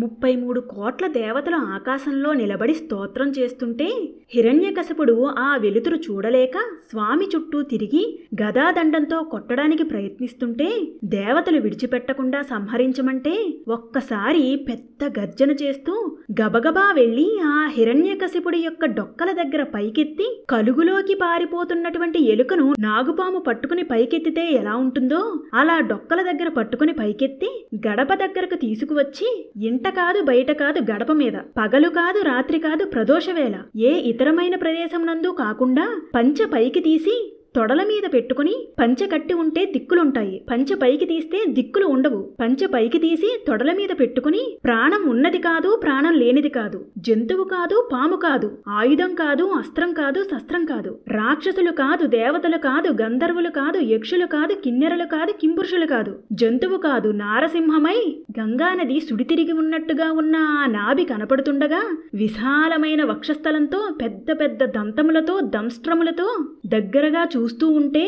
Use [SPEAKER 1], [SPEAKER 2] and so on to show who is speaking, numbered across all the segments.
[SPEAKER 1] ముప్పై మూడు కోట్ల దేవతలు ఆకాశంలో నిలబడి స్తోత్రం చేస్తుంటే హిరణ్యకశపుడు ఆ వెలుతురు చూడలేక స్వామి చుట్టూ తిరిగి గదాదండంతో కొట్టడానికి ప్రయత్నిస్తుంటే దేవతలు విడిచిపెట్టకుండా సంహరించమంటే ఒక్కసారి పెద్ద గర్జన చేస్తూ గబగబా వెళ్ళి ఆ హిరణ్యకశిపుడి యొక్క డొక్కల దగ్గర పైకెత్తి కలుగులోకి పారిపోతున్నటువంటి ఎలుకను నాగుపాము పట్టుకుని పైకెత్తితే ఎలా ఉంటుందో అలా డొక్కల దగ్గర పట్టుకుని పైకెత్తి గడప దగ్గరకు తీసుకువచ్చి ఇంట కాదు బయట కాదు గడప మీద పగలు కాదు రాత్రి కాదు ప్రదోషవేళ ఏ ఇతరమైన ప్రదేశం నందు కాకుండా పంచె పైకి తీసి తొడల మీద పెట్టుకుని పంచె కట్టి ఉంటే దిక్కులుంటాయి. పంచె పైకి తీస్తే దిక్కులు ఉండవు. పంచె పైకి తీసి తొడల మీద పెట్టుకుని ప్రాణం ఉన్నది కాదు ప్రాణం లేనిది కాదు. జంతువు కాదు పాము కాదు. ఆయుధం కాదు అస్త్రం కాదు శస్త్రం కాదు. రాక్షసులు కాదు దేవతలు కాదు గంధర్వులు కాదు యక్షులు కాదు కిన్నెరలు కాదు కింపురుషులు కాదు. జంతువు కాదు నారసింహమై గంగానది సుడితిరిగి ఉన్నట్టుగా ఉన్న ఆ నాభి కనపడుతుండగా విశాలమైన వక్షస్థలంతో పెద్ద పెద్ద దంతములతో దంస్ట్రములతో దగ్గరగా చూస్తూ ఉంటే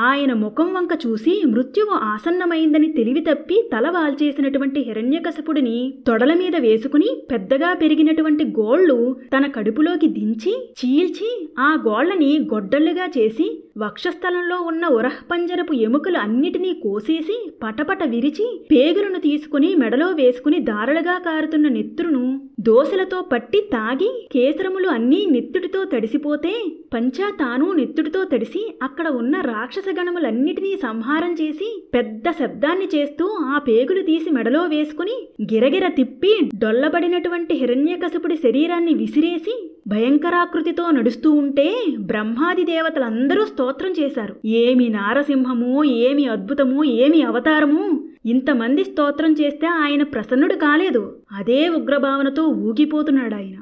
[SPEAKER 1] ఆయన ముఖం వంక చూసి మృత్యువు ఆసన్నమైందని తెలివి తప్పి తల వాల్చేసినటువంటి హిరణ్యకశపుడిని తొడల మీద వేసుకుని పెద్దగా పెరిగినటువంటి గోళ్ళు తన కడుపులోకి దించి చీల్చి ఆ గోళ్ళని గొడ్డళ్ళుగా చేసి వక్షస్థలంలో ఉన్న ఉరహపంజరపు ఎముకలు అన్నిటినీ కోసేసి పటపట విరిచి పేగులను తీసుకుని మెడలో వేసుకుని దారలుగా కారుతున్న నెత్తురును దోశలతో పట్టి తాగి కేసరములు అన్నీ నెత్తుడితో తడిసిపోతే పంచా తాను నెత్తుడితో తడిసి అక్కడ ఉన్న రాక్షస గణములన్నిటినీ సంహారం చేసి పెద్ద శబ్దాన్ని చేస్తూ ఆ పేగులు తీసి మెడలో వేసుకుని గిరగిర తిప్పి డొల్లబడినటువంటి హిరణ్యకశపుడి శరీరాన్ని విసిరేసి భయంకరాకృతితో నడుస్తూ ఉంటే బ్రహ్మాది దేవతలందరూ స్తోత్రం చేశారు. ఏమి నారసింహము ఏమి అద్భుతము ఏమి అవతారము ఇంతమంది స్తోత్రం చేస్తే ఆయన ప్రసన్నుడు కాలేదు. అదే ఉగ్రభావనతో ఊగిపోతున్నాడు ఆయన